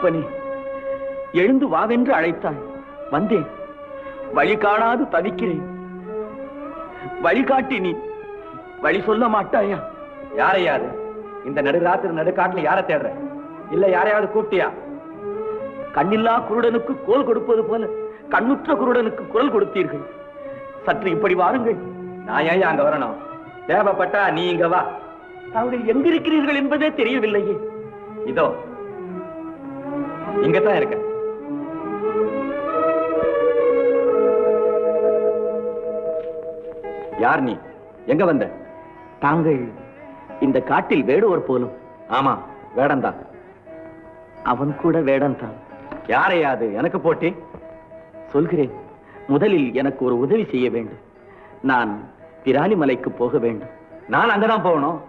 அப்பனே எழுந்து வாவென்று அழைத்தாய். வந்தேன். வழி காணாது தவிக்கிறேன். வழிகாட்டி நீ. வழி சொல்ல மாட்டாயா? யாரையா அது இந்த நடுராத்திரி நடுக்காட்டுல யாரை தேடுற? இல்ல யாரையாவது கூப்பிட்டியா? கண்ணில்லா குருடனுக்கு கோல் கொடுப்பது போல கண்ணுற்ற குருடனுக்கு குரல் கொடுத்தீர்கள். சற்று இப்படி வாருங்கள். நான் ஏன் அங்க வரணும்? தேவைப்பட்டா நீ இங்க வா. தாங்கள் எங்கிருக்கிறீர்கள் என்பதே தெரியவில்லையே. இதோ இங்கதான் இருக்க. யார் நீ? எங்க வந்த? தாங்கள் இந்த காட்டில் வேடுவர் போலும். ஆமா வேடந்தான் அவன் கூட வேடன் தான். யாரையா அது? எனக்கு போட்டி? சொல்கிறேன் முதலில் எனக்கு ஒரு உதவி செய்ய வேண்டும். நான் பிராலிமலைக்கு போக வேண்டும். நான் அங்கதான் போகணும்.